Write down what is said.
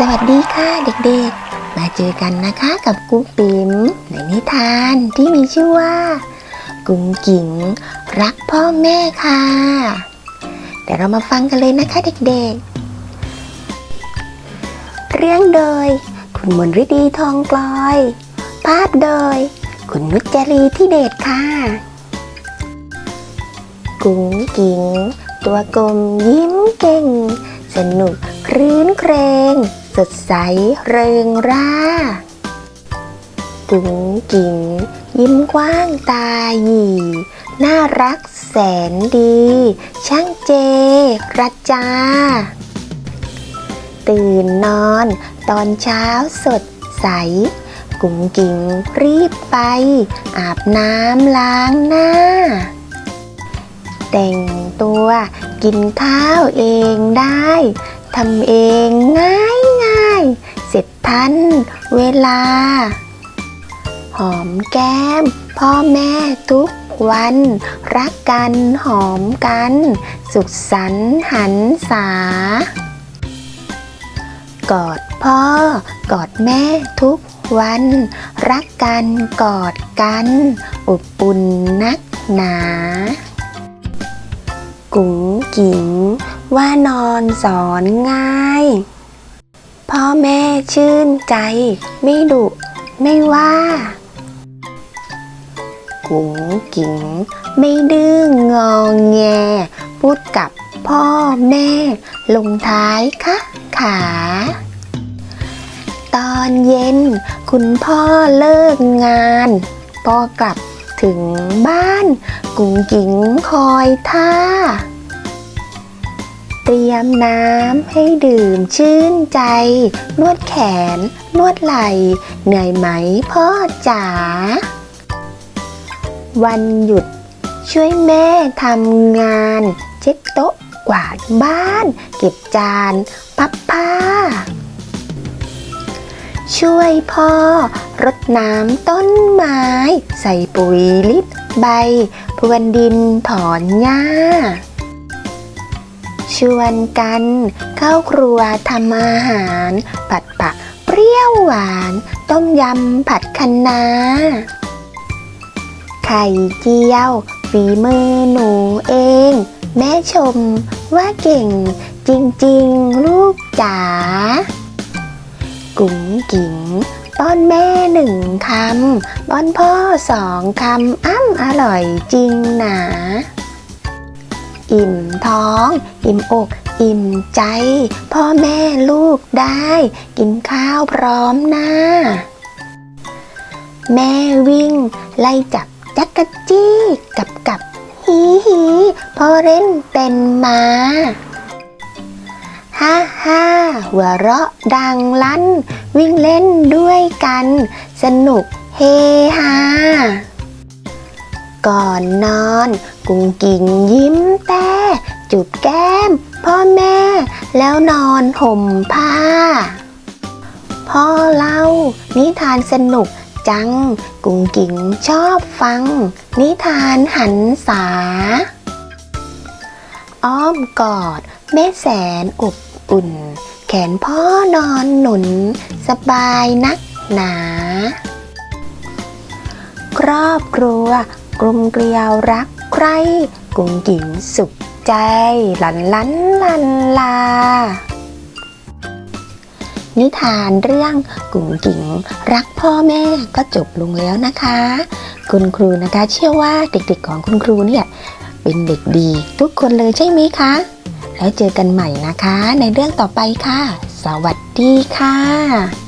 สวัสดีค่ะเด็กๆ มาเจอกันนะคะกับกุ๊กปิ๋มในนิทานที่มีชื่อว่า กุ้งกิ่งรักพ่อแม่ค่ะเดี๋ยวเรามาฟังกันเลยนะคะเด็กๆ เรื่องโดย คุณมนฤดีทองกลอย ภาพโดย คุณนุจจรีที่เดชค่ะ กุ้งกิ่งตัวกลมยิ้มเก่ง สนุกครื้นเครง สดใสเริงร่า กุ้งกิ่งยิ้มกว้างตาหยีน่ารักแสนดี ช่างเจรจา ตื่นนอนตอนเช้าสดใส กุ้งกิ่งรีบไป อาบน้ำล้างหน้า แต่งตัวกินข้าวเองได้ทำเองง่าย ทันเวลา หอมแก้ม พ่อแม่ทุกวัน รักกันหอมกัน สุขสันต์หันษากอดพ่อ กอดแม่ทุกวัน รักกันกอดกัน อบอุ่นนักหนา กุ๋งกิ๋งว่านอนสอนง่าย พ่อแม่ชื่นใจ ไม่ดุไม่ว่ากุ๋งกิ๋งไม่ดื้องงองแง พูดกับพ่อแม่ ลงท้ายคะขา ตอนเย็น คุณพ่อเลิกงานพอกลับถึงบ้าน กุ้งกิ่งคอยท่า เตรียมน้ำให้ดื่มชื่นใจ นวดแขน นวดไหล่ เหนื่อยไหมพ่อจ๋า วันหยุด ช่วยแม่ทำงาน เช็ดโต๊ะ กวาดบ้าน เก็บจาน พับผ้า ช่วยพ่อ รดน้ำต้นไม้ ใส่ปุ๋ยลิดใบ พรวนดินถอนหญ้า ชวนกัน เข้าครัวทำอาหาร ผัดผักเปรี้ยวหวาน ต้มยำผัดคะน้า ไข่เจียวฝีมือหนูเอง แม่ชมว่าเก่ง จริงๆ ลูกจ๋ากุ้งกิ่งป้อนแม่หนึ่งคำป้อนพ่อสองคำอ้ำอร่อยจริงหนา อิ่มท้อง อิ่มอก อิ่มใจ พ่อแม่ลูกได้ กินข้าวพร้อมหน้า แม่วิ่ง ไล่จับจักกะจี้กับกับฮีฮีพ่อเล่นเป็นมาฮ่าฮ่าหัวเราะดังลั่น วิ่งเล่นด้วยกัน สนุกเฮฮา ก่อนนอน กุ้งกิ่งยิ้มแต่จุบแก้ม พ่อแม่ แล้วนอนห่มผ้า พ่อเล่า นิทานสนุกจัง กุ้งกิ่งชอบฟัง นิทานหันษา อ้อมกอด แม่แสนอบอุ่น แขนพ่อนอนหนุน สบายนักหนา ครอบครัว กลมเกลียวรักใครกุ้งกิ่งสุขใจลันลันลันลา นิทานเรื่องกุ้งกิ่งรักพ่อแม่ก็จบลงแล้วนะคะ คุณครูนะคะเชื่อว่าเด็กๆของคุณครูเนี่ยเป็นเด็กดีทุกคนเลยใช่ไหมคะ แล้วเจอกันใหม่นะคะในเรื่องต่อไปค่ะ สวัสดีค่ะ